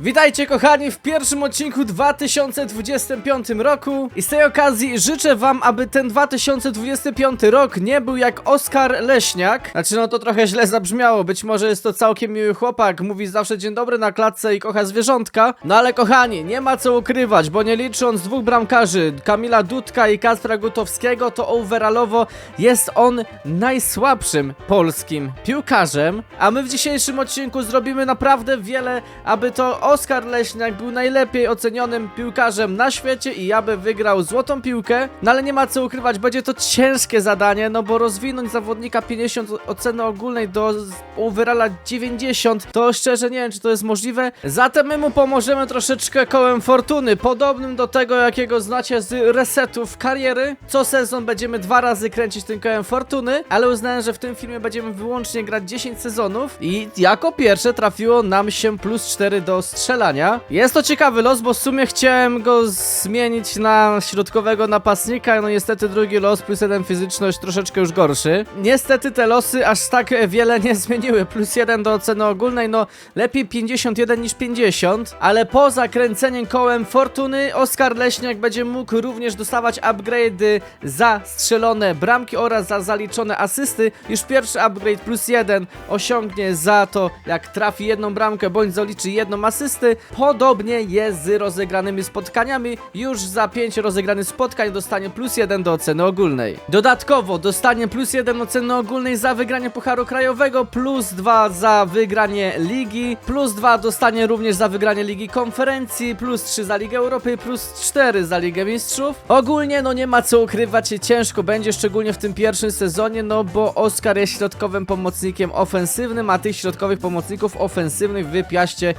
Witajcie kochani w pierwszym odcinku 2025 roku i z tej okazji życzę wam, aby ten 2025 rok nie był jak Oskar Leśniak. Znaczy no to trochę źle zabrzmiało, być może jest to całkiem miły chłopak, mówi zawsze dzień dobry na klatce i kocha zwierzątka. No ale kochani, nie ma co ukrywać, bo nie licząc dwóch bramkarzy, Kamila Dudka i Kacpra Gutowskiego, to overallowo jest on najsłabszym polskim piłkarzem, a my w dzisiejszym odcinku zrobimy naprawdę wiele, aby to Oskar Leśniak był najlepiej ocenionym piłkarzem na świecie i aby wygrał złotą piłkę. No ale nie ma co ukrywać, będzie to ciężkie zadanie, no bo rozwinąć zawodnika 50 oceny ogólnej do overalla 90, to szczerze nie wiem, czy to jest możliwe. Zatem my mu pomożemy troszeczkę kołem fortuny, podobnym do tego, jakiego znacie z resetów kariery. Co sezon będziemy dwa razy kręcić tym kołem fortuny, ale uznałem, że w tym filmie będziemy wyłącznie grać 10 sezonów i jako pierwsze trafiło nam się plus 4 do strzelania. Jest to ciekawy los, bo w sumie chciałem go zmienić na środkowego napastnika, no niestety drugi los plus jeden fizyczność troszeczkę już gorszy. Niestety te losy aż tak wiele nie zmieniły, plus jeden do oceny ogólnej, no lepiej 51 niż 50, ale po zakręceniem kołem fortuny Oskar Leśniak będzie mógł również dostawać upgrade'y za strzelone bramki oraz za zaliczone asysty. Już pierwszy upgrade plus jeden osiągnie za to, jak trafi jedną bramkę bądź zaliczy jedną asysty. Podobnie jest z rozegranymi spotkaniami. Już za 5 rozegranych spotkań dostanie plus jeden do oceny ogólnej. Dodatkowo dostanie plus jeden oceny ogólnej za wygranie Pucharu Krajowego, plus 2 za wygranie Ligi, plus 2 dostanie również za wygranie Ligi Konferencji, plus 3 za Ligę Europy, plus 4 za Ligę Mistrzów. Ogólnie no nie ma co ukrywać, ciężko będzie, szczególnie w tym pierwszym sezonie, no bo Oskar jest środkowym pomocnikiem ofensywnym, a tych środkowych pomocników ofensywnych w Piaście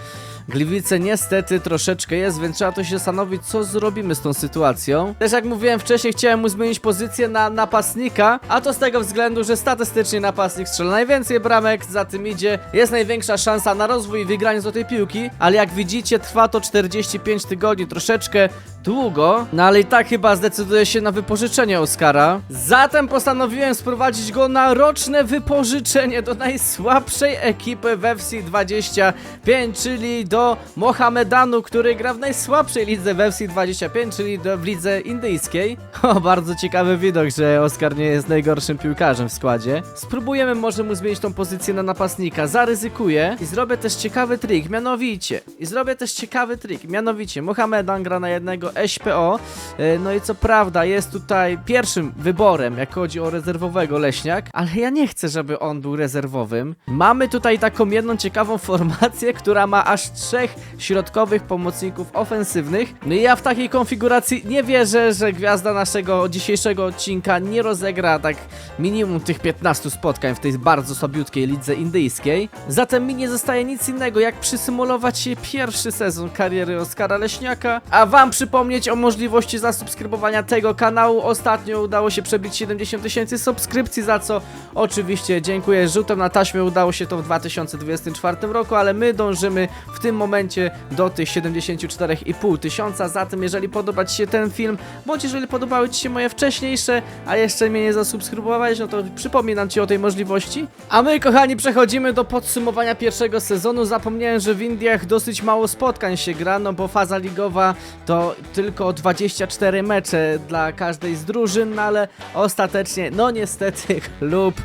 Gliwice niestety troszeczkę jest, więc trzeba to się zastanowić, co zrobimy z tą sytuacją. Też jak mówiłem wcześniej, chciałem mu zmienić pozycję na napastnika, a to z tego względu, że statystycznie napastnik strzela najwięcej bramek, za tym idzie, jest największa szansa na rozwój i wygranie złotej piłki, ale jak widzicie, trwa to 45 tygodni, troszeczkę długo, no ale i tak chyba zdecyduje się na wypożyczenie Oscara. Zatem postanowiłem sprowadzić go na roczne wypożyczenie do najsłabszej ekipy w FC 25, czyli do Mohamedanu, który gra w najsłabszej lidze w FC 25, czyli do, w lidze indyjskiej. O, bardzo ciekawy widok, że Oscar nie jest najgorszym piłkarzem w składzie. Spróbujemy może mu zmienić tą pozycję na napastnika, zaryzykuję i zrobię też ciekawy trik, mianowicie, i zrobię też ciekawy trik, mianowicie Mohamedan gra na jednego SPO, e, no i co prawda jest tutaj pierwszym wyborem, jak chodzi o rezerwowego Leśniak, ale ja nie chcę, żeby on był rezerwowym. Mamy tutaj taką jedną ciekawą formację, która ma aż trzech środkowych pomocników ofensywnych, no i ja w takiej konfiguracji nie wierzę, że gwiazda naszego dzisiejszego odcinka nie rozegra tak minimum tych 15 spotkań w tej bardzo słabiutkiej lidze indyjskiej. Zatem mi nie zostaje nic innego, jak przysymulować pierwszy sezon kariery Oskara Leśniaka, a wam przypomnieć o możliwości zasubskrybowania tego kanału. Ostatnio udało się przebić 70 tysięcy subskrypcji, za co oczywiście dziękuję. Rzutem na taśmę udało się to w 2024 roku, ale my dążymy w tym momencie do tych 74,5 tysiąca. Zatem jeżeli podoba Ci się ten film, bądź jeżeli podobały Ci się moje wcześniejsze, a jeszcze mnie nie zasubskrybowałeś, no to przypominam Ci o tej możliwości. A my, kochani, przechodzimy do podsumowania pierwszego sezonu. Zapomniałem, że w Indiach dosyć mało spotkań się gra, no bo faza ligowa to tylko 24 mecze dla każdej z drużyn, no ale ostatecznie, no niestety, klub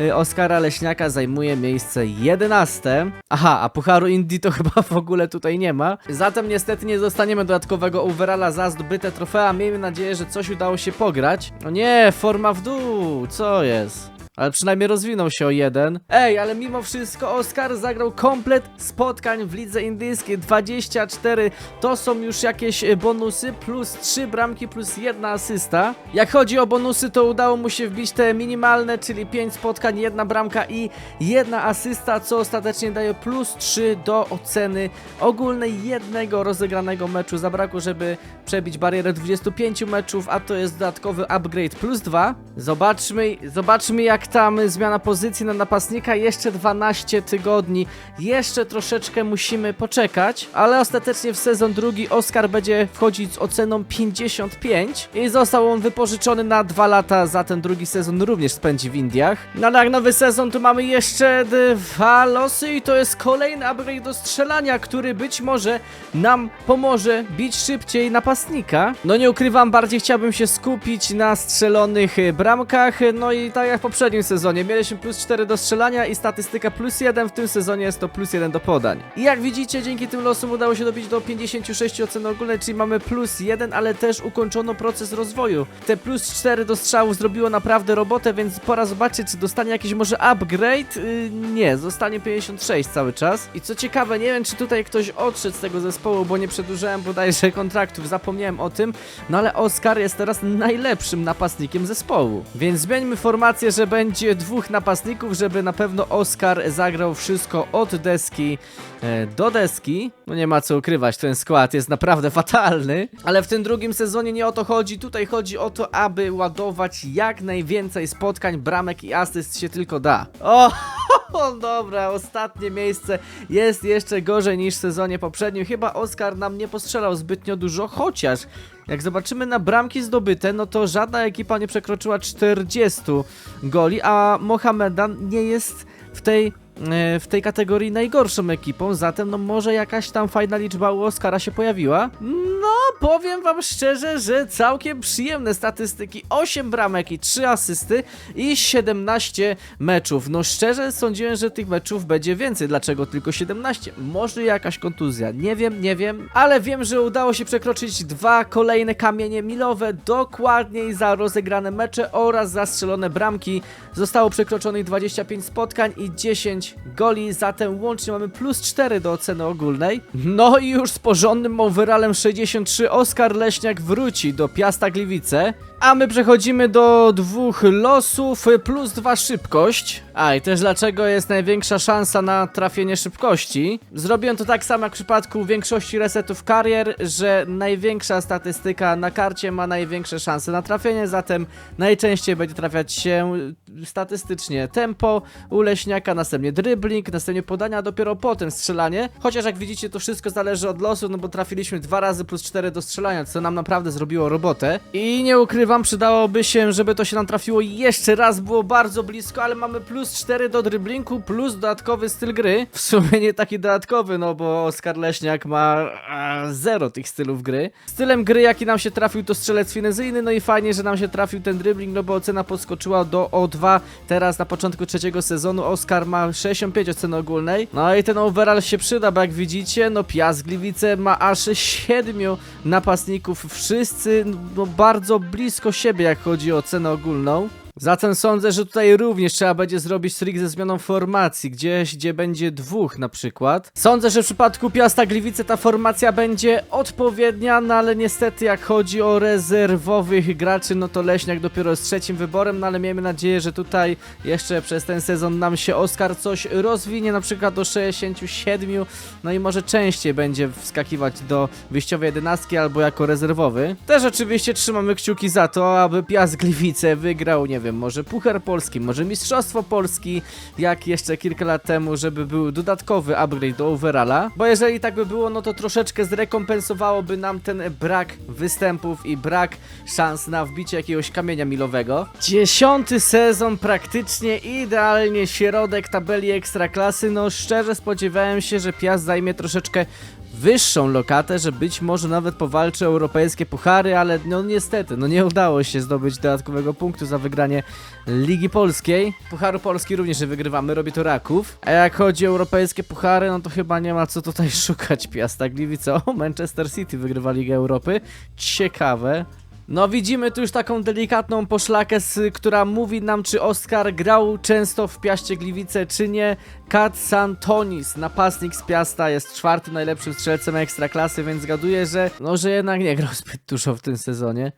y, Oskara Leśniaka zajmuje miejsce 11. Aha, a Pucharu Indii to chyba w ogóle tutaj nie ma. Zatem niestety nie dostaniemy dodatkowego overalla za zdobyte trofea. Miejmy nadzieję, że coś udało się pograć. No nie, forma w dół, co jest? Ale przynajmniej rozwinął się o jeden. Ej, ale mimo wszystko Oscar zagrał komplet spotkań w lidze indyjskiej. 24 to są już jakieś e, bonusy, plus 3 bramki, plus jedna asysta. Jak chodzi o bonusy, to udało mu się wbić te minimalne, czyli 5 spotkań, jedna bramka i jedna asysta, co ostatecznie daje plus 3 do oceny ogólnej jednego rozegranego meczu. Zabrakło, żeby przebić barierę 25 meczów, a to jest dodatkowy upgrade plus 2. Zobaczmy, zobaczmy jak jak tam zmiana pozycji na napastnika, jeszcze 12 tygodni, jeszcze troszeczkę musimy poczekać, ale ostatecznie w sezon drugi Oscar będzie wchodzić z oceną 55 i został on wypożyczony na dwa lata, za ten drugi sezon również spędzi w Indiach. No ale jak nowy sezon, tu mamy jeszcze dwa losy i to jest kolejny upgrade do strzelania, który być może nam pomoże bić szybciej napastnika. No nie ukrywam, bardziej chciałbym się skupić na strzelonych bramkach, no i tak jak w poprzednim sezonie, mieliśmy plus 4 do strzelania i statystyka plus 1, w tym sezonie jest to plus 1 do podań. I jak widzicie, dzięki tym losom udało się dobić do 56 ocen ogólnej, czyli mamy plus 1, ale też ukończono proces rozwoju. Te plus 4 do strzału zrobiło naprawdę robotę, więc pora zobaczyć, czy dostanie jakiś może upgrade. Yy, nie, zostanie 56 cały czas. I co ciekawe, nie wiem, czy tutaj ktoś odszedł z tego zespołu, bo nie przedłużałem bodajże kontraktów, zapomniałem o tym, no ale Oscar jest teraz najlepszym napastnikiem zespołu. Więc zmieńmy formację, że będzie dwóch napastników, żeby na pewno Oscar zagrał wszystko od deski e, do deski. No nie ma co ukrywać, ten skład jest naprawdę fatalny. Ale w tym drugim sezonie nie o to chodzi. Tutaj chodzi o to, aby ładować jak najwięcej spotkań, bramek i asyst się tylko da. O! O, dobra, ostatnie miejsce jest jeszcze gorzej niż w sezonie poprzednim. Chyba Oscar nam nie postrzelał zbytnio dużo, chociaż jak zobaczymy na bramki zdobyte, no to żadna ekipa nie przekroczyła 40 goli, a Mohamedan nie jest w tej e, w tej kategorii najgorszą ekipą, zatem no może jakaś tam fajna liczba u Oscara się pojawiła. No, powiem wam szczerze, że całkiem przyjemne statystyki. 8 bramek i 3 asysty i 17 meczów. No szczerze sądziłem, że tych meczów będzie więcej. Dlaczego tylko 17? Może jakaś kontuzja. Nie wiem, nie wiem, ale wiem, że udało się przekroczyć dwa kolejne kamienie milowe, dokładniej za rozegrane mecze oraz za strzelone bramki. Zostało przekroczonych 25 spotkań i 10 goli, zatem łącznie mamy plus 4 do oceny ogólnej. No i już z porządnym overallem 63 Oskar Leśniak wróci do Piasta Gliwice. A my przechodzimy do dwóch losów plus dwa szybkość. A i też dlaczego jest największa szansa na trafienie szybkości. Zrobiłem to tak samo jak w przypadku większości resetów karier, że największa statystyka na karcie ma największe szanse na trafienie, zatem najczęściej będzie trafiać się statystycznie tempo u Leśniaka, następnie dribbling, następnie podania, dopiero potem strzelanie. Chociaż jak widzicie to wszystko zależy od losu, no bo trafiliśmy dwa razy plus 4 do strzelania, co nam naprawdę zrobiło robotę. I nie ukrywam, przydałoby się, żeby to się nam trafiło jeszcze raz, było bardzo blisko, ale mamy plus 4 do dribblingu, plus dodatkowy styl gry. W sumie nie taki dodatkowy, no bo Oskar Leśniak ma a, zero tych stylów gry. Stylem gry, jaki nam się trafił, to strzelec finezyjny, no i fajnie, że nam się trafił ten dribbling, no bo ocena podskoczyła do O2. Teraz na początku trzeciego sezonu Oskar ma 65 oceny ogólnej. No i ten overall się przyda, bo jak widzicie, no Piast Gliwice ma aż 7 napastników. Wszyscy no, bardzo blisko siebie, jak chodzi o ocenę ogólną. Zatem sądzę, że tutaj również trzeba będzie zrobić trik ze zmianą formacji, gdzieś gdzie będzie dwóch na przykład. Sądzę, że w przypadku Piasta Gliwice ta formacja będzie odpowiednia, no ale niestety jak chodzi o rezerwowych graczy, no to Leśniak dopiero jest trzecim wyborem, no ale miejmy nadzieję, że tutaj jeszcze przez ten sezon nam się Oskar coś rozwinie, na przykład do 67, no i może częściej będzie wskakiwać do wyjściowej jedenastki albo jako rezerwowy. Też oczywiście trzymamy kciuki za to, aby Piast Gliwice wygrał, nie wiem, może Puchar Polski, może Mistrzostwo Polski, jak jeszcze kilka lat temu, żeby był dodatkowy upgrade do overalla, bo jeżeli tak by było, no to troszeczkę zrekompensowałoby nam ten brak występów i brak szans na wbicie jakiegoś kamienia milowego. Dziesiąty sezon, praktycznie idealnie środek tabeli ekstraklasy, no szczerze spodziewałem się, że Piast zajmie troszeczkę wyższą lokatę, że być może nawet powalczy o europejskie puchary, ale no niestety, no nie udało się zdobyć dodatkowego punktu za wygranie Ligi Polskiej. Pucharu Polski również nie wygrywamy, robi to Raków. A jak chodzi o europejskie puchary, no to chyba nie ma co tutaj szukać Piasta Gliwice. O, Manchester City wygrywa Ligę Europy. Ciekawe. No widzimy tu już taką delikatną poszlakę, która mówi nam, czy Oskar grał często w Piaście Gliwice, czy nie. Kat Santonis, napastnik z Piasta, jest czwartym najlepszym strzelcem ekstraklasy, więc zgaduję, że no, że jednak nie grał zbyt dużo w tym sezonie.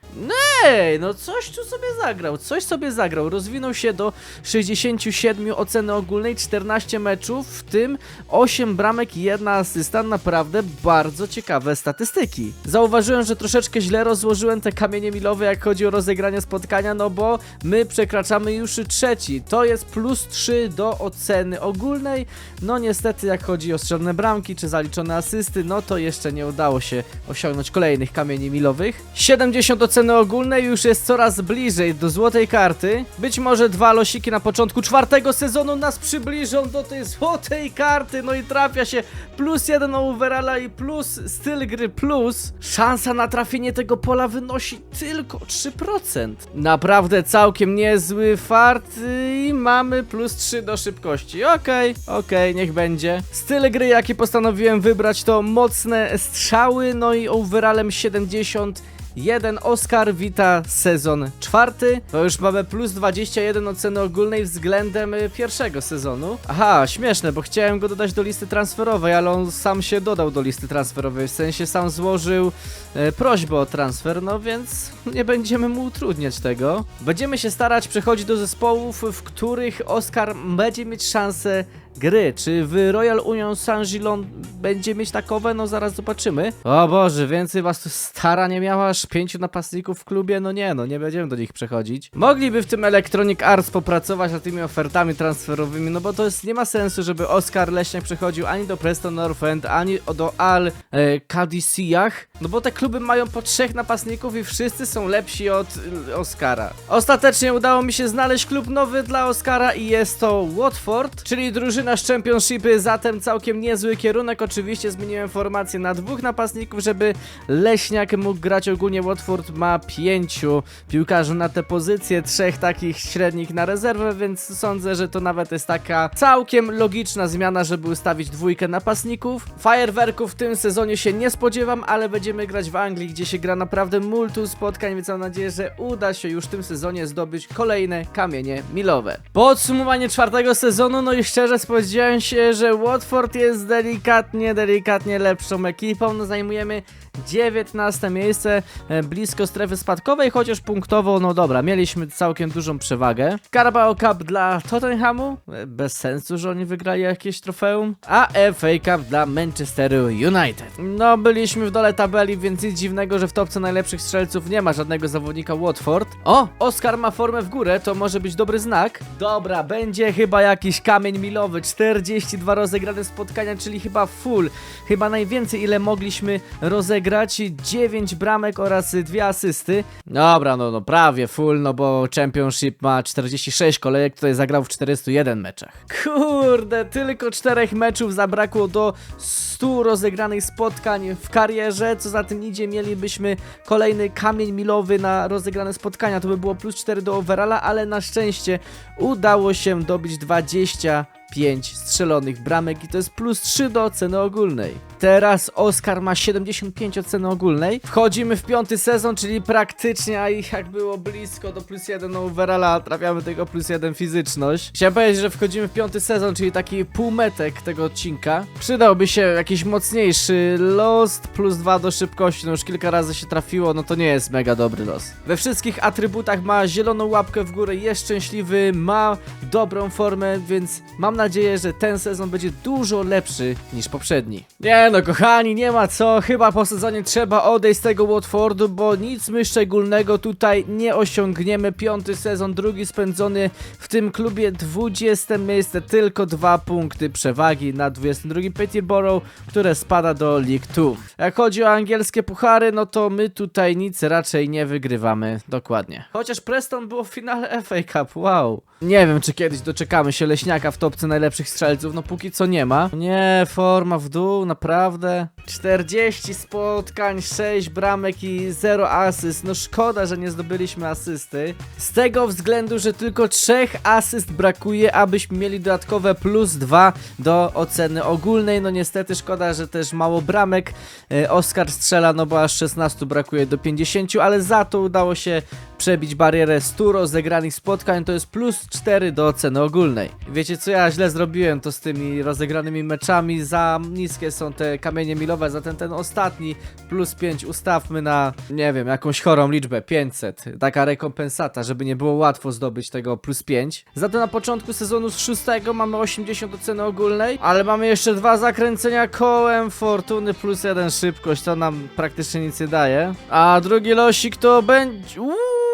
Ej, no coś tu sobie zagrał, coś sobie zagrał. Rozwinął się do 67 oceny ogólnej, 14 meczów, w tym 8 bramek i jedna asysta. Naprawdę bardzo ciekawe statystyki. Zauważyłem, że troszeczkę źle rozłożyłem te kamienie milowe, jak chodzi o rozegranie spotkania, no bo my przekraczamy już trzeci. To jest plus 3 do oceny ogólnej. No niestety, jak chodzi o strzelne bramki czy zaliczone asysty, no to jeszcze nie udało się osiągnąć kolejnych kamieni milowych. 70 oceny ogólnej już jest coraz bliżej do złotej karty. Być może dwa losiki na początku czwartego sezonu nas przybliżą do tej złotej karty. No i trafia się plus jeden overalla i plus styl gry plus. Szansa na trafienie tego pola wynosi tylko 3%. Naprawdę całkiem niezły fart i mamy plus 3 do szybkości. Okej, okej, niech będzie. Styl gry jaki postanowiłem wybrać to mocne strzały, no i overallem 70 Jeden Oscar wita sezon czwarty. To już mamy plus 21 oceny ogólnej względem y, pierwszego sezonu. Aha, śmieszne, bo chciałem go dodać do listy transferowej, ale on sam się dodał do listy transferowej. W sensie sam złożył e, prośbę o transfer, no więc nie będziemy mu utrudniać tego. Będziemy się starać przechodzić do zespołów, w których Oscar będzie mieć szansę gry. Czy w Royal Union Saint-Gilon będzie mieć takowe? No zaraz zobaczymy. O Boże, więcej was tu stara nie miała, aż pięciu napastników w klubie? No nie, no nie będziemy do nich przechodzić. Mogliby w tym Electronic Arts popracować nad tymi ofertami transferowymi, no bo to jest, nie ma sensu, żeby Oscar Leśniak przechodził ani do Preston North End, ani do Al e, no bo te kluby mają po trzech napastników i wszyscy są lepsi od e, Oscara. Ostatecznie udało mi się znaleźć klub nowy dla Oscara i jest to Watford, czyli drużyna z Championshipy, zatem całkiem niezły kierunek. Oczywiście zmieniłem formację na dwóch napastników, żeby Leśniak mógł grać ogólnie. Watford ma pięciu piłkarzy na tę pozycję, trzech takich średnich na rezerwę, więc sądzę, że to nawet jest taka całkiem logiczna zmiana, żeby ustawić dwójkę napastników. Fajerwerków w tym sezonie się nie spodziewam, ale będziemy grać w Anglii, gdzie się gra naprawdę multu spotkań, więc mam nadzieję, że uda się już w tym sezonie zdobyć kolejne kamienie milowe. Podsumowanie czwartego sezonu, no i szczerze spodziewałem się, że Watford jest delikatnie, delikatnie lepszą ekipą. No zajmujemy 19 miejsce, e, blisko strefy spadkowej, chociaż punktowo, no dobra, mieliśmy całkiem dużą przewagę. Carabao Cup dla Tottenhamu, e, bez sensu, że oni wygrali jakieś trofeum, a FA Cup dla Manchesteru United. No, byliśmy w dole tabeli, więc nic dziwnego, że w topce najlepszych strzelców nie ma żadnego zawodnika Watford. O, Oscar ma formę w górę, to może być dobry znak. Dobra, będzie chyba jakiś kamień milowy, 42 rozegrane spotkania, czyli chyba full, chyba najwięcej ile mogliśmy rozegrać, 9 bramek oraz dwie asysty. Dobra, no, no prawie full, no bo Championship ma 46 kolejek, tutaj zagrał w 401 meczach. Kurde, tylko 4 meczów zabrakło do 100 rozegranych spotkań w karierze, co za tym idzie, mielibyśmy kolejny kamień milowy na rozegrane spotkania, to by było plus 4 do overalla, ale na szczęście udało się dobić 20 5 strzelonych bramek i to jest plus 3 do oceny ogólnej. Teraz Oscar ma 75 oceny ogólnej. Wchodzimy w piąty sezon, czyli praktycznie, a ich jak było blisko do plus 1 overalla, trafiamy tego plus 1 fizyczność. Chciałem powiedzieć, że wchodzimy w piąty sezon, czyli taki półmetek tego odcinka. Przydałby się jakiś mocniejszy Lost plus 2 do szybkości, no już kilka razy się trafiło, no to nie jest mega dobry los. We wszystkich atrybutach ma zieloną łapkę w górę, jest szczęśliwy, ma dobrą formę, więc mam nadzieję, że ten sezon będzie dużo lepszy niż poprzedni. Nie no, kochani, nie ma co, chyba po sezonie trzeba odejść z tego Watfordu, bo nic my szczególnego tutaj nie osiągniemy. Piąty sezon, drugi spędzony w tym klubie, 20 miejsce, tylko dwa punkty przewagi na 22 Peterborough, które spada do League 2. Jak chodzi o angielskie puchary, no to my tutaj nic raczej nie wygrywamy, dokładnie. Chociaż Preston było w finale FA Cup, wow. Nie wiem, czy kiedyś doczekamy się Leśniaka w topce najlepszych strzelców, no póki co nie ma. Nie, forma w dół, naprawdę. 40 spotkań, 6 bramek i 0 asyst. No szkoda, że nie zdobyliśmy asysty. Z tego względu, że tylko 3 asyst brakuje, abyśmy mieli dodatkowe plus 2 do oceny ogólnej. No niestety szkoda, że też mało bramek. E, Oscar strzela, no bo aż 16 brakuje do 50, ale za to udało się przebić barierę 100 rozegranych spotkań, to jest plus 4 do oceny ogólnej. Wiecie co, ja źle zrobiłem to z tymi rozegranymi meczami, za niskie są te kamienie milowe, zatem ten ostatni plus 5 ustawmy na, nie wiem, jakąś chorą liczbę, 500. Taka rekompensata, żeby nie było łatwo zdobyć tego plus 5. Zatem na początku sezonu z 6 mamy 80 oceny ogólnej, ale mamy jeszcze dwa zakręcenia kołem fortuny plus 1 szybkość, to nam praktycznie nic nie daje. A drugi losik to będzie... Uuu,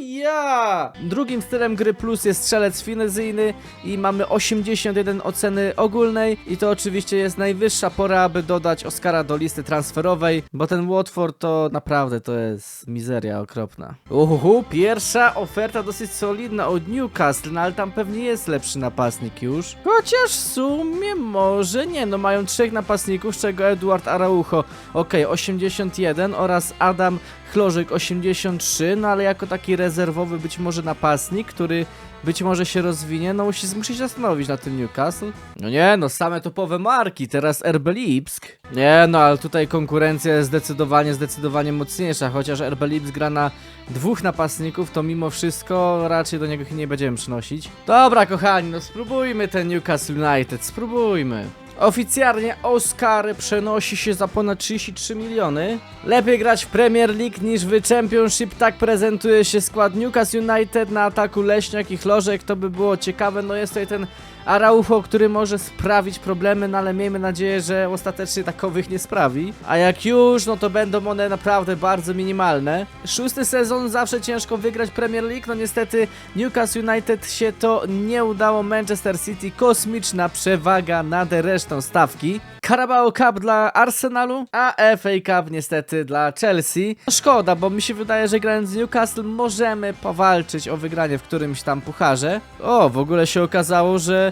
ja! Drugim stylem gry plus jest strzelec finezyjny i mamy 81 oceny ogólnej i to oczywiście jest najwyższa pora, aby dodać Oscara do listy transferowej, bo ten Watford to naprawdę to jest mizeria okropna. Uhu, pierwsza oferta dosyć solidna od Newcastle, no ale tam pewnie jest lepszy napastnik już. Chociaż w sumie może nie, no mają trzech napastników, z czego Eduard Araujo, ok, 81 oraz Adam Chlożyk 83, no ale jako taki rezerwowy być może napastnik, który być może się rozwinie, no musi, musi się zastanowić na tym Newcastle. No nie, no same topowe marki, teraz RB Lipsk. Nie, no ale tutaj konkurencja jest zdecydowanie, zdecydowanie mocniejsza, chociaż RB Lipsk gra na dwóch napastników, to mimo wszystko raczej do niego nie będziemy przynosić. Dobra kochani, no spróbujmy ten Newcastle United, spróbujmy. Oficjalnie Oscar przenosi się za ponad 33 miliony. Lepiej grać w Premier League niż w Championship, tak prezentuje się skład Newcastle United na ataku Leśniak i Chlożek, to by było ciekawe, no jest tutaj ten Araujo, który może sprawić problemy, no ale miejmy nadzieję, że ostatecznie takowych nie sprawi. A jak już, no to będą one naprawdę bardzo minimalne. Szósty sezon, zawsze ciężko wygrać Premier League, no niestety Newcastle United się to nie udało, Manchester City kosmiczna przewaga nad resztą stawki. Carabao Cup dla Arsenalu, a FA Cup niestety dla Chelsea. Szkoda, bo mi się wydaje, że grając z Newcastle możemy powalczyć o wygranie w którymś tam pucharze. O, w ogóle się okazało, że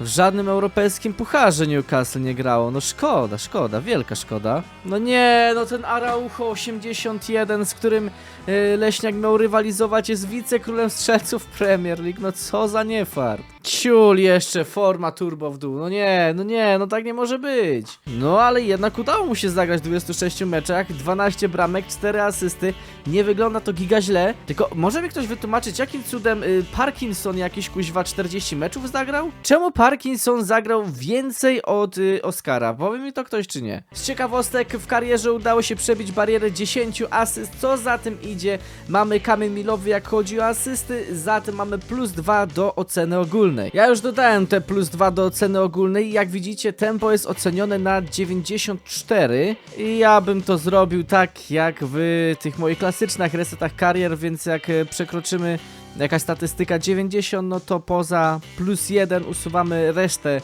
w żadnym europejskim pucharze Newcastle nie grało. No szkoda, szkoda, wielka szkoda. No nie, no ten Araujo 81, z którym yy, Leśniak miał rywalizować, jest wicekrólem strzelców Premier League. No co za niefart. Ciul jeszcze, forma turbo w dół. No nie, no nie, no tak nie może być. No ale jednak udało mu się zagrać w 26 meczach, 12 bramek, 4 asysty. Nie wygląda to giga źle. Tylko może mi ktoś wytłumaczyć, jakim cudem y, Parkinson jakiś kuźwa 40 meczów zagrał? Czemu Parkinson zagrał więcej od y, Oscara? Powie mi to ktoś czy nie? Z ciekawostek w karierze udało się przebić barierę 10 asyst. Co za tym idzie? Mamy kamień milowy jak chodzi o asysty, zatem mamy plus 2 do oceny ogólnej. Ja już dodałem te plus 2 do oceny ogólnej jak widzicie tempo jest ocenione na 94 i ja bym to zrobił tak jak w tych moich klasycznych resetach karier, więc jak e, przekroczymy jakaś statystyka? 90, no to poza plus 1 usuwamy resztę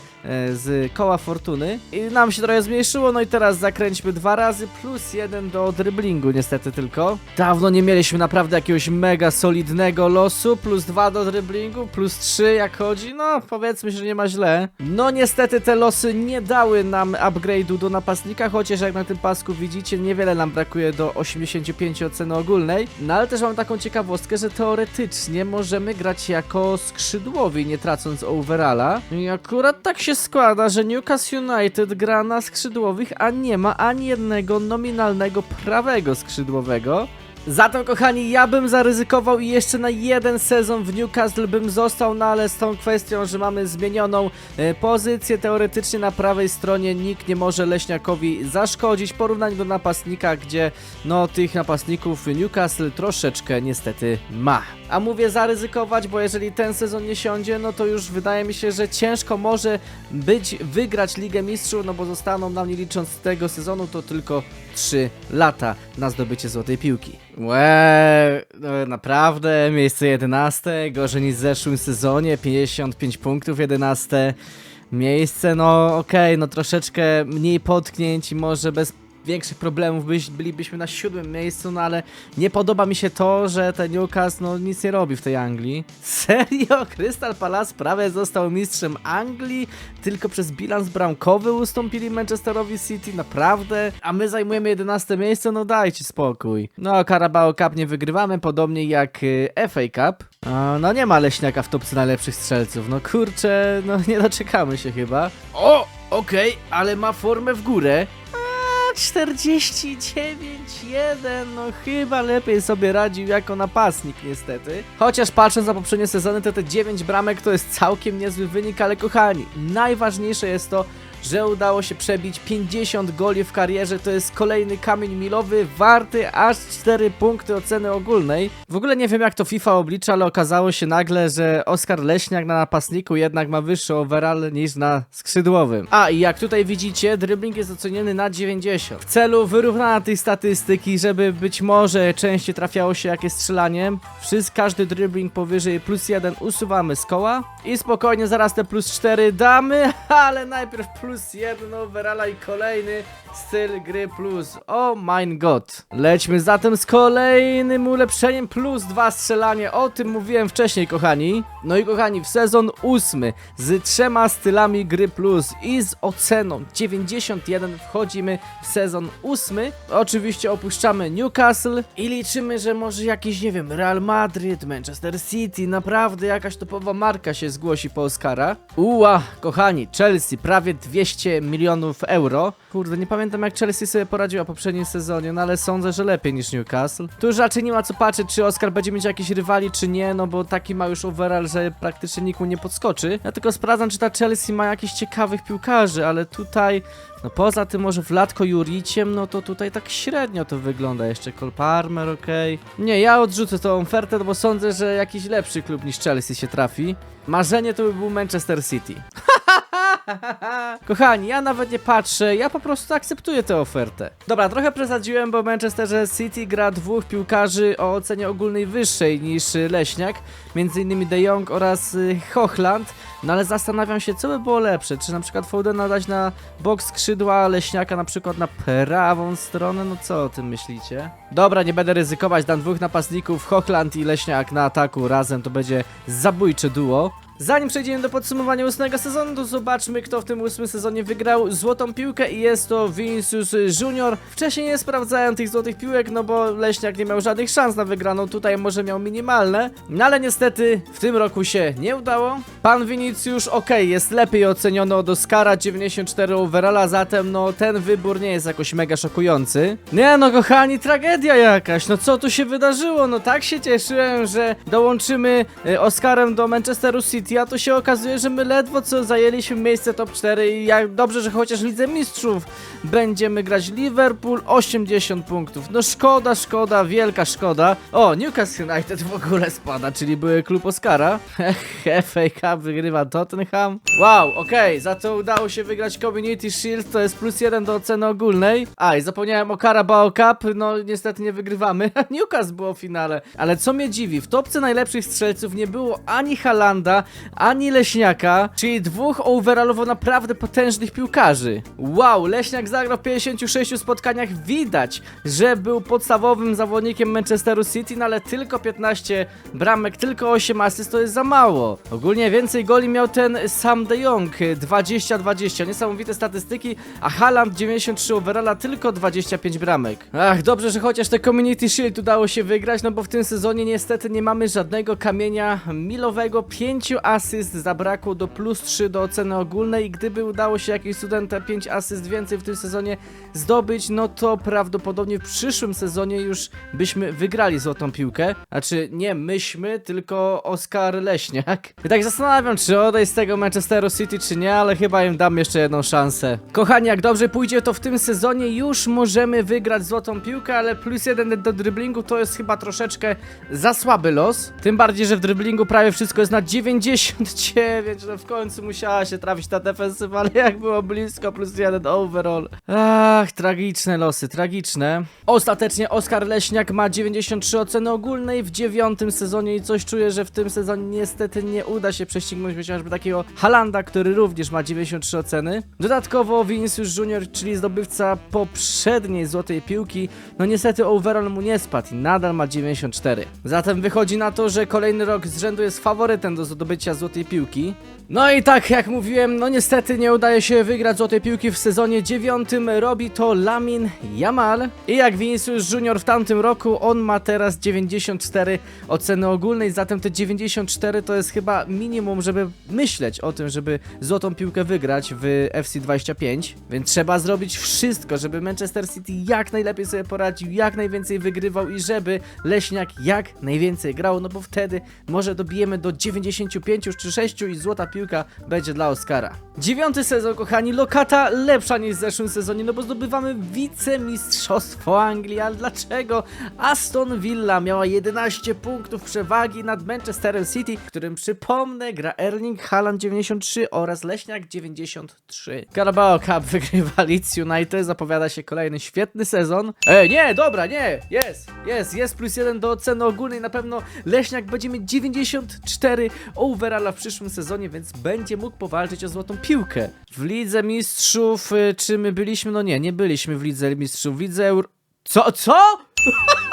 z koła fortuny i nam się trochę zmniejszyło, no i teraz zakręćmy dwa razy plus 1 do driblingu niestety tylko. Dawno nie mieliśmy naprawdę jakiegoś mega solidnego losu, plus 2 do driblingu, plus 3 jak chodzi, no powiedzmy, że nie ma źle. No niestety te losy nie dały nam upgrade'u do napastnika, chociaż jak na tym pasku widzicie, niewiele nam brakuje do 85 oceny ogólnej, no ale też mam taką ciekawostkę, że teoretycznie możemy grać jako skrzydłowi, nie tracąc overalla. I akurat tak się składa, że Newcastle United gra na skrzydłowych, a nie ma ani jednego nominalnego prawego skrzydłowego. Zatem kochani, ja bym zaryzykował i jeszcze na jeden sezon w Newcastle bym został, no ale z tą kwestią, że mamy zmienioną e, pozycję, teoretycznie na prawej stronie nikt nie może Leśniakowi zaszkodzić, porównać do napastnika, gdzie no tych napastników Newcastle troszeczkę niestety ma. A mówię zaryzykować, bo jeżeli ten sezon nie siądzie, no to już wydaje mi się, że ciężko może być wygrać Ligę Mistrzów, no bo zostaną nam nie licząc tego sezonu to tylko 3 lata na zdobycie złotej piłki. Łe, no naprawdę, miejsce 11, gorzej niż w zeszłym sezonie, 55 punktów 11 miejsce, no okej, no troszeczkę mniej potknięć i może bez większych problemów byś, bylibyśmy na siódmym miejscu, no ale nie podoba mi się to, że ten Newcastle no nic nie robi w tej Anglii. Serio? Crystal Palace prawie został mistrzem Anglii, tylko przez bilans bramkowy ustąpili Manchesterowi City, naprawdę? A my zajmujemy 11 miejsce? No dajcie spokój. No, Carabao Cup nie wygrywamy, podobnie jak y, FA Cup. A, no nie ma Leśniaka w topce najlepszych strzelców, no kurczę, no nie doczekamy się chyba. O, okej, ale ma formę w górę. A, 49-1, no chyba lepiej sobie radził jako napastnik niestety. Chociaż patrząc na poprzednie sezony, to te 9 bramek to jest całkiem niezły wynik, ale kochani, najważniejsze jest to, że udało się przebić 50 goli w karierze, to jest kolejny kamień milowy, warty aż 4 punkty oceny ogólnej. W ogóle nie wiem jak to FIFA oblicza, ale okazało się nagle, że Oskar Leśniak na napastniku jednak ma wyższy overall niż na skrzydłowym. A i jak tutaj widzicie, dribbling jest oceniony na 90. W celu wyrównania tej statystyki, żeby być może częściej trafiało się jakieś strzelanie, wszystko, każdy dribbling powyżej plus 1 usuwamy z koła i spokojnie zaraz te plus 4 damy, ale najpierw plus 1 overalla i kolejny styl gry plus. Oh my god. Lećmy zatem z kolejnym ulepszeniem plus 2 strzelanie. O tym mówiłem wcześniej, kochani. No i kochani, w sezon ósmy z trzema stylami gry plus i z oceną 91 wchodzimy w sezon ósmy. Oczywiście opuszczamy Newcastle i liczymy, że może jakiś, nie wiem, Real Madrid, Manchester City, naprawdę jakaś topowa marka się zgłosi po Oscara. Uła, kochani, Chelsea prawie 200 milionów euro. Kurde, nie pamiętam jak Chelsea sobie poradziła w poprzednim sezonie, no ale sądzę, że lepiej niż Newcastle. Tu już raczej nie ma co patrzeć, czy Oscar będzie mieć jakiś rywali, czy nie, no bo taki ma już overall, że praktycznie nikt mu nie podskoczy. Ja tylko sprawdzam, czy ta Chelsea ma jakichś ciekawych piłkarzy, ale tutaj... No poza tym może Wladko Juriciem, no to tutaj tak średnio to wygląda. Jeszcze Cole Palmer, okej. Nie, ja odrzucę tą ofertę, no bo sądzę, że jakiś lepszy klub niż Chelsea się trafi. Marzenie to by był Manchester City. Kochani, ja nawet nie patrzę, ja po prostu akceptuję tę ofertę. Dobra, trochę przesadziłem, bo Manchesterze City gra dwóch piłkarzy o ocenie ogólnej wyższej niż Leśniak, między innymi De Jong oraz y, Hochland. No ale zastanawiam się, co by było lepsze, czy na przykład Foudena dać na bok skrzydła, Leśniaka na przykład na prawą stronę, no co o tym myślicie? Dobra, nie będę ryzykować, dam dwóch napastników, Hochland i Leśniak na ataku razem, to będzie zabójcze duo. Zanim przejdziemy do podsumowania ósmego sezonu, to zobaczmy, kto w tym ósmym sezonie wygrał złotą piłkę i jest to Vinicius Junior. Wcześniej nie sprawdzałem tych złotych piłek, no bo Leśniak nie miał żadnych szans na wygraną, tutaj może miał minimalne, no ale niestety w tym roku się nie udało. Pan Vinicius, okej, jest lepiej oceniony od Oscara, 94 overalla, zatem no ten wybór nie jest jakoś mega szokujący. Nie no kochani, tragedia jakaś, no co tu się wydarzyło, no tak się cieszyłem, że dołączymy y, Oscarem do Manchesteru City, a to się okazuje, że my ledwo co zajęliśmy miejsce top 4 i jak dobrze, że chociaż Lidze Mistrzów będziemy grać Liverpool 80 punktów. No szkoda, szkoda, wielka szkoda. O, Newcastle United w ogóle spada, czyli były klub Oscara. FA Cup wygrywa Tottenham. Wow, okej, za to udało się wygrać Community Shield, to jest plus jeden do oceny ogólnej. A, i zapomniałem o Carabao Cup, no niestety nie wygrywamy. Newcastle było w finale. Ale co mnie dziwi, w topce najlepszych strzelców nie było ani Halanda, ani Leśniaka, czyli dwóch overallowo naprawdę potężnych piłkarzy. Wow, Leśniak zagrał w 56 spotkaniach, widać, że był podstawowym zawodnikiem Manchesteru City, no ale tylko 15 bramek, tylko 8 asyst to jest za mało. Ogólnie więcej goli miał ten Sam De Jong, 20-20, niesamowite statystyki, a Haaland 93 overalla, tylko 25 bramek. Ach, dobrze, że chociaż te Community Shield udało się wygrać, no bo w tym sezonie niestety nie mamy żadnego kamienia milowego, 5 asyst zabrakło do plus 3 do oceny ogólnej i gdyby udało się jakiś student te 5 asyst więcej w tym sezonie zdobyć, no to prawdopodobnie w przyszłym sezonie już byśmy wygrali złotą piłkę. Znaczy nie myśmy, tylko Oskar Leśniak. I tak zastanawiam, czy odejść z tego Manchesteru City, czy nie, ale chyba im dam jeszcze jedną szansę. Kochani, jak dobrze pójdzie, to w tym sezonie już możemy wygrać złotą piłkę, ale plus jeden do driblingu to jest chyba troszeczkę za słaby los. Tym bardziej, że w driblingu prawie wszystko jest na 99, no w końcu musiała się trafić ta defensywa, ale jak było blisko, plus jeden overall. Ach, tragiczne losy, tragiczne. Ostatecznie Oskar Leśniak ma 93 oceny ogólnej w dziewiątym sezonie i coś czuję, że w tym sezonie niestety nie uda się prześcignąć chociażby takiego Halanda, który również ma 93 oceny. Dodatkowo Vinicius Junior, czyli zdobywca poprzedniej złotej piłki, no niestety overall mu nie spadł i nadal ma 94. Zatem wychodzi na to, że kolejny rok z rzędu jest faworytem do zdobycia zdobycia złotej piłki. No i tak jak mówiłem, no niestety nie udaje się wygrać złotej piłki w sezonie dziewiątym. Robi to Lamin Yamal. I jak Vinicius Junior w tamtym roku, on ma teraz 94 oceny ogólnej, zatem te 94 to jest chyba minimum, żeby myśleć o tym, żeby złotą piłkę wygrać w FC 25. Więc trzeba zrobić wszystko, żeby Manchester City jak najlepiej sobie poradził, jak najwięcej wygrywał i żeby Leśniak jak najwięcej grał, no bo wtedy może dobijemy do 95 czy 6 i złota piłka będzie dla Oscara. Dziewiąty sezon, kochani, lokata lepsza niż w zeszłym sezonie, no bo zdobywamy wicemistrzostwo Anglii, ale dlaczego? Aston Villa miała 11 punktów przewagi nad Manchesterem City, którym przypomnę gra Erling Haaland 93 oraz Leśniak 93. Carabao Cup wygrywa Leeds United, zapowiada się kolejny świetny sezon. E, nie, dobra, nie, jest, jest, jest plus jeden do oceny ogólnej, na pewno Leśniak będzie mieć 94 overalla w przyszłym sezonie, więc będzie mógł powalczyć o złotą piłkę. W Lidze Mistrzów, y, czy my byliśmy? No nie, nie byliśmy w Lidze Mistrzów, w Lidze Euro... Co, co?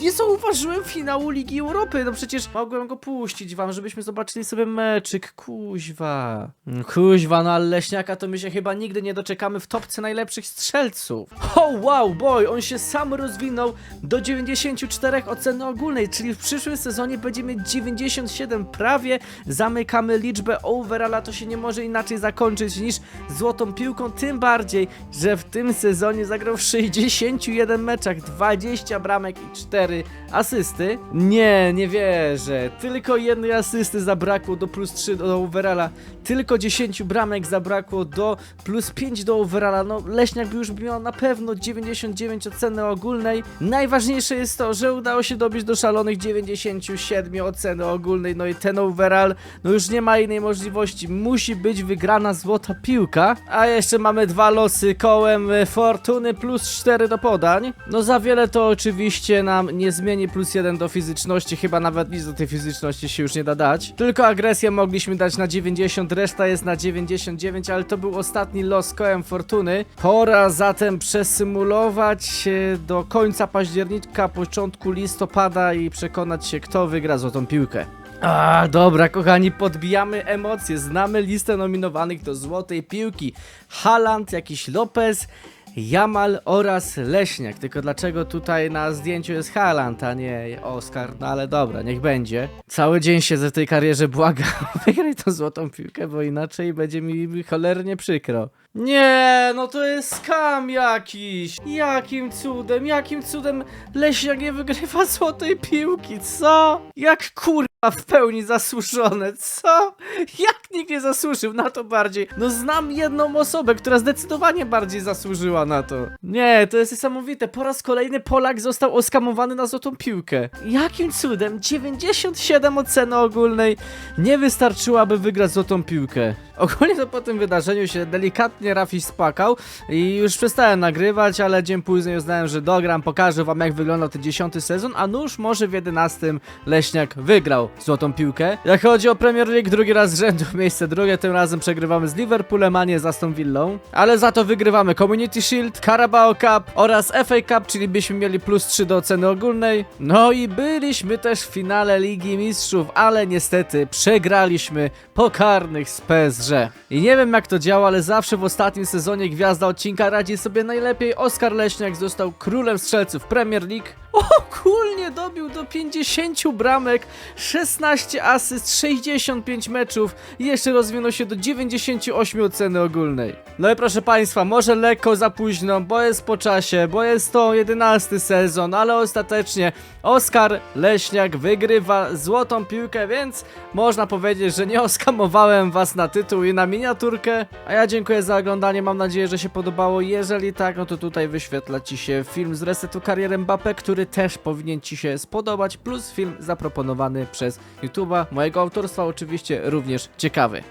Nie zauważyłem finału Ligi Europy, no przecież mogłem go puścić wam, żebyśmy zobaczyli sobie meczyk, kuźwa. Kuźwa, no ale Leśniaka to my się chyba nigdy nie doczekamy w topce najlepszych strzelców. O wow, boy, on się sam rozwinął do 94 oceny ogólnej, czyli w przyszłym sezonie będziemy 97, prawie zamykamy liczbę overalla, to się nie może inaczej zakończyć niż złotą piłką, tym bardziej, że w tym sezonie zagrał w 61 meczach, 20 bramek i 4 asysty. Nie, nie wierzę. Tylko jednej asysty zabrakło do plus 3 do overalla. Tylko 10 bramek zabrakło do plus 5 do overalla. No, Leśniak by już miał na pewno 99 oceny ogólnej. Najważniejsze jest to, że udało się dobić do szalonych 97 oceny ogólnej. No i ten overall, no już nie ma innej możliwości. Musi być wygrana złota piłka. A jeszcze mamy dwa losy kołem fortuny plus 4 do podań. No za wiele to oczywiście nam nie zmieni plus 1 do fizyczności, chyba nawet nic do tej fizyczności się już nie da dać. Tylko agresję mogliśmy dać na 90, reszta jest na 99, ale to był ostatni los kołem fortuny. Pora zatem przesymulować do końca października, początku listopada i przekonać się kto wygra złotą piłkę. A, dobra, kochani, podbijamy emocje. Znamy listę nominowanych do złotej piłki. Haaland, jakiś Lopez, Jamal oraz Leśniak. Tylko dlaczego tutaj na zdjęciu jest Haaland, a nie Oscar? No ale dobra, niech będzie. Cały dzień siedzę w tej karierze, błagam, wygraj tą złotą piłkę, bo inaczej będzie mi cholernie przykro. Nie, no to jest skam jakiś. Jakim cudem, jakim cudem Leśniak nie wygrywa złotej piłki, co? Jak kurwa w pełni zasłużone, co? Jak nikt nie zasłużył na to bardziej? No znam jedną osobę, która zdecydowanie bardziej zasłużyła na to. Nie, to jest niesamowite. Po raz kolejny Polak został oskamowany na złotą piłkę. Jakim cudem 97 oceny ogólnej nie wystarczyło, aby wygrać złotą piłkę. Ogólnie to po tym wydarzeniu się delikatnie Rafi spakał i już przestałem nagrywać, ale dzień później uznałem, że dogram, pokażę wam jak wyglądał ten dziesiąty sezon, a nuż może w jedenastym Leśniak wygrał złotą piłkę. Jak chodzi o Premier League, drugi raz z rzędu miejsce drugie, tym razem przegrywamy z Liverpoolem, a nie z Aston Villą, ale za to wygrywamy Community Shield, Carabao Cup oraz FA Cup, czyli byśmy mieli plus 3 do oceny ogólnej. No i byliśmy też w finale Ligi Mistrzów, ale niestety przegraliśmy po karnych z PSG. I nie wiem jak to działa, ale zawsze w ostatnim sezonie gwiazda odcinka radzi sobie najlepiej. Oskar Leśniak został królem strzelców Premier League. Ogólnie dobił do 50 bramek, 16 asyst, 65 meczów i jeszcze rozwinął się do 98 oceny ogólnej. No i proszę Państwa, może lekko za późno, bo jest po czasie, bo jest to 11 sezon, ale ostatecznie Oskar Leśniak wygrywa złotą piłkę, więc można powiedzieć, że nie oskamowałem Was na tytuł i na miniaturkę. A ja dziękuję za oglądanie, mam nadzieję, że się podobało. Jeżeli tak, no to tutaj wyświetla Ci się film z resetu kariery Mbappe, który też powinien Ci się spodobać, plus film zaproponowany przez YouTube'a, mojego autorstwa oczywiście również ciekawy.